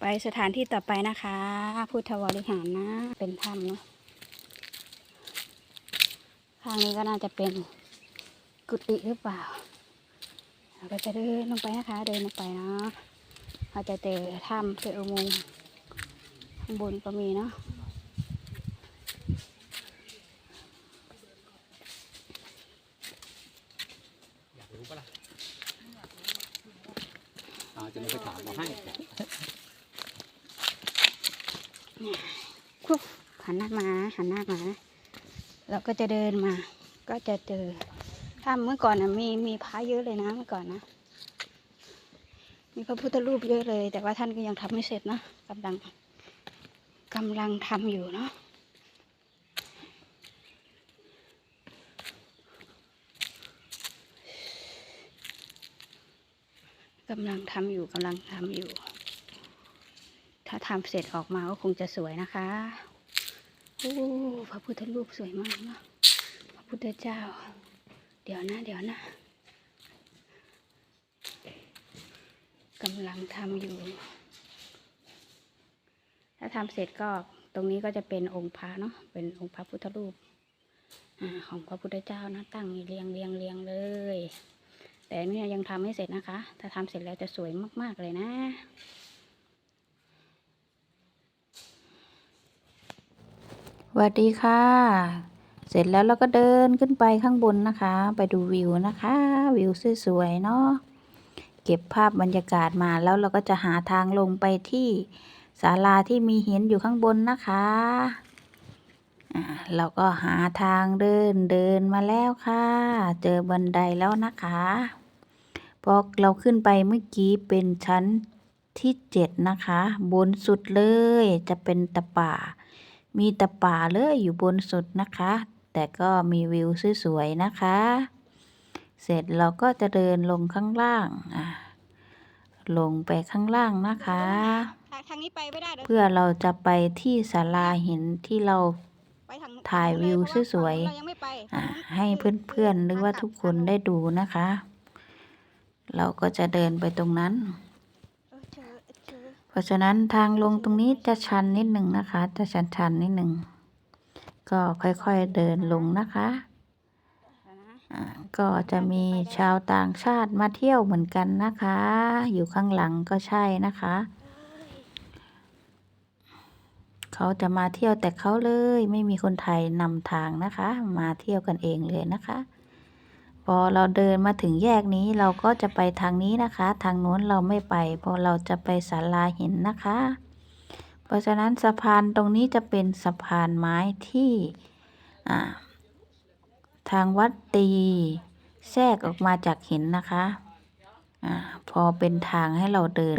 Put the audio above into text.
ไปสถานที่ต่อไปนะคะ พุทธวริหารนะ เป็นถ้ำเนาะข้างนี้ก็น่าจะเป็นกุฏิหรือเปล่า เราก็จะเดินลงไปนะคะ เดินลงไปเนาะเราจะเจอถ้ำเจออุโมงค์ข้างบนก็มีเนาะอยากรู้ปะล่ะอาจะไม่ไปถามมาให้ คุบหันหน้ามาหันหน้ามาเราก็จะเดินมา ก็จะเจอถ้ำเมื่อก่อนนะมีมีพระเยอะเลยนะเมื่อก่อนนะมีพระพุทธรูปเยอะเลย แต่ว่าท่านก็ยังทำไม่เสร็จนะกำลังกำลังทำอยู่เนาะกำลังทำอยู่กำลังทำอยู่ ถ้าทำเสร็จออกมาก็คงจะสวยนะคะโอ้พระพุทธรูปสวยมากเนาะพระพุทธเจ้า เดี๋ยวนะเดี๋ยวนะกำลังทำอยู่ ถ้าทำเสร็จก็ตรงนี้ก็จะเป็นองค์พระเนาะเป็นองค์พระพุทธรูปอของพระพุทธเจ้านะตั้งเรียงเรียงเรียงเลย แต่เนี่ยยังทำไม่เสร็จนะคะ ถ้าทำเสร็จแล้วจะสวยมาก ๆ เลยนะ วัสดีค่ะ เสร็จแล้วเราก็เดินขึ้นไปข้างบนนะคะ ไปดูวิวนะคะ วิวสวยๆเนาะเก็บภาพบรรยากาศมาแล้วเราก็จะหาทางลงไปที่ศาลาที่มีหินอยู่ข้างบนนะคะอ่าเราก็หาทางเดินเดินมาแล้วค่ะ เจอบันไดแล้วนะคะพอเราขึ้นไปเมื่อกี้เป็นชั้นที่เจ็ดนะคะ บนสุดเลยจะเป็นตะป่า มีแต่ป่าเลยอยู่บนสุดนะคะ แต่ก็มีวิวสวยๆนะคะ เสร็จเราก็จะเดินลงข้างล่างอะลงไปข้างล่างนะคะ ทางนี้ไปไม่ได้เด้อเพื่อเราจะไปที่ศาลาหินที่เราไปทางนู้นถ่ายวิวสวยๆเรายังไม่ไปอะทางนู้นให้เพื่อนๆหรือว่าทุกคนได้ดูนะคะ เราก็จะเดินไปตรงนั้นเออเจอ เพราะฉะนั้นทางลงตรงนี้จะชันนิดหนึ่งนะคะ จะชันชันนิดหนึ่ง ก็ค่อยๆเดินลงนะคะแล้วนะอ่าก็จะมีชาวต่างชาติมาเที่ยวเหมือนกันนะคะ อยู่ข้างหลังก็ใช่นะคะ เขาจะมาเที่ยวแต่เขาเลย ไม่มีคนไทยนำทางนะคะ มาเที่ยวกันเองเลยนะคะ พอเราเดินมาถึงแยกนี้เราก็จะไปทางนี้นะคะ ทางโน้นเราไม่ไป เพราะเราจะไปศาลาหินนะคะ เพราะฉะนั้นสะพานตรงนี้จะเป็นสะพานไม้ที่ทางวัดตีแทรกออกมาจากหินนะคะอพอเป็นทางให้เราเดิน